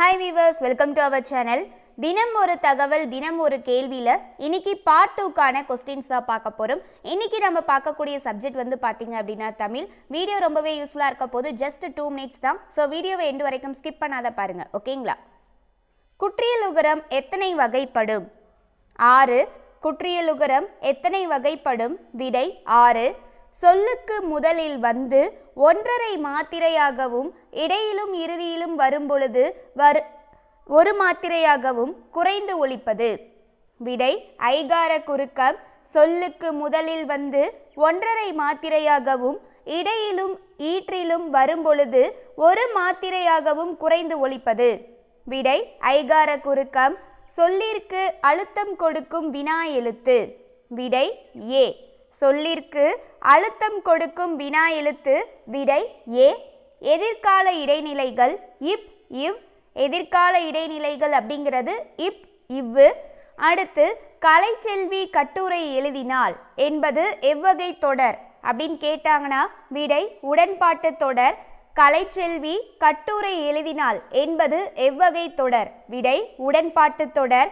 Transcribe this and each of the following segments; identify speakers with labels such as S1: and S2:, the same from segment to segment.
S1: Hi viewers welcome to our channel தினம் ஒரு தகவல் தினம் ஒரு கேள்வியில் இன்னைக்கு பார்ட் டூக்கான கொஸ்டின்ஸ் தான் பார்க்க போகிறோம் இன்னைக்கு நம்ம பார்க்கக்கூடிய சப்ஜெக்ட் வந்து பார்த்தீங்க அப்படின்னா தமிழ். வீடியோ ரொம்பவே யூஸ்ஃபுல்லாக இருக்க போது ஜஸ்ட் டூ மினிட்ஸ் தான். ஸோ வீடியோவை எண்டு வரைக்கும் ஸ்கிப் பண்ணாத பாருங்கள் ஓகேங்களா குற்றியலுகரம் எத்தனை வகைப்படும்? ஆறு. குற்றியலுகரம் எத்தனை வகைப்படும்? விடை ஆறு. சொல்லுக்கு முதலில் வந்து ஒன்றரை மாத்திரையாகவும் இடையிலும் இறுதியிலும் வரும்பொழுது வரு ஒரு மாத்திரையாகவும் குறைந்து ஒழிப்பது. விடை ஐகார குறுக்கம் சொல்லுக்கு முதலில் வந்து ஒன்றரை மாத்திரையாகவும் இடையிலும் ஈற்றிலும் வரும்பொழுது ஒரு மாத்திரையாகவும் குறைந்து ஒழிப்பது. விடை ஐகார குறுக்கம் சொல்லிற்கு அழுத்தம் கொடுக்கும் வினா எழுத்து. விடை ஏ. சொல்லிற்கு அழுத்தம் கொடுக்கும் வினா எழுத்து விடை ஏ. எதிர்கால இடைநிலைகள் இப் இவ். எதிர்கால இடைநிலைகள் அப்படிங்கிறது இப் இவ்வு. அடுத்து கலைச்செல்வி கட்டுரை எழுதினால் என்பது எவ்வகை தொடர் அப்படின்னு கேட்டாங்கன்னா விடை உடன்பாட்டு தொடர். கலைச்செல்வி கட்டுரை எழுதினால் என்பது எவ்வகை தொடர்? விடை உடன்பாட்டு தொடர்.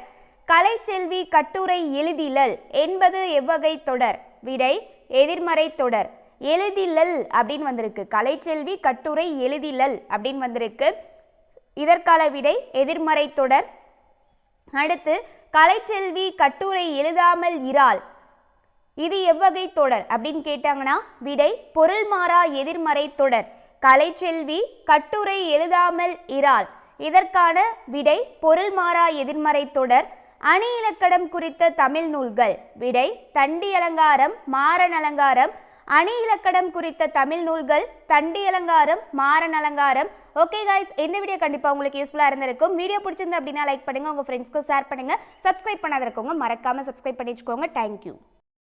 S1: கலைச்செல்வி கட்டுரை எழுதிலல் என்பது எவ்வகை தொடர்? விடை எதிர்மறை தொடர். எழுதிலல் அப்படின்னு வந்திருக்கு. கலைச்செல்வி கட்டுரை எழுதிலல் அப்படின்னு வந்திருக்கு. இதற்கான விடை எதிர்மறை தொடர். அடுத்து கலைச்செல்வி கட்டுரை எழுதாமல் இறால். இது எவ்வகை தொடர் அப்படின்னு கேட்டாங்கன்னா விடை பொருள் மாறா எதிர்மறை தொடர். கலைச்செல்வி கட்டுரை எழுதாமல் இறால். இதற்கான விடை பொருள் மாறா எதிர்மறை தொடர். அணி இலக்கணம் குறித்த தமிழ் நூல்கள். விடை தண்டி அலங்காரம் மாறன் அலங்காரம் அணி இலக்கணம் குறித்த தமிழ் நூல்கள் தண்டி அலங்காரம் மாறன் அலங்காரம் ஓகே காய்ஸ் இந்த வீடியோ கண்டிப்பாக உங்களுக்கு யூஸ்ஃபுல்லாக இருந்திருக்கும். வீடியோ பிடிச்சிருந்து அப்படின்னா லைக் பண்ணுங்கள் உங்கள் ஃப்ரெண்ட்ஸ்க்கு ஷேர் பண்ணுங்கள் சப்ஸ்கிரைப் பண்ணாத இருக்கவங்க மறக்காமல் சப்ஸ்கிரைப் பண்ணி வச்சுக்கோங்க தேங்க்யூ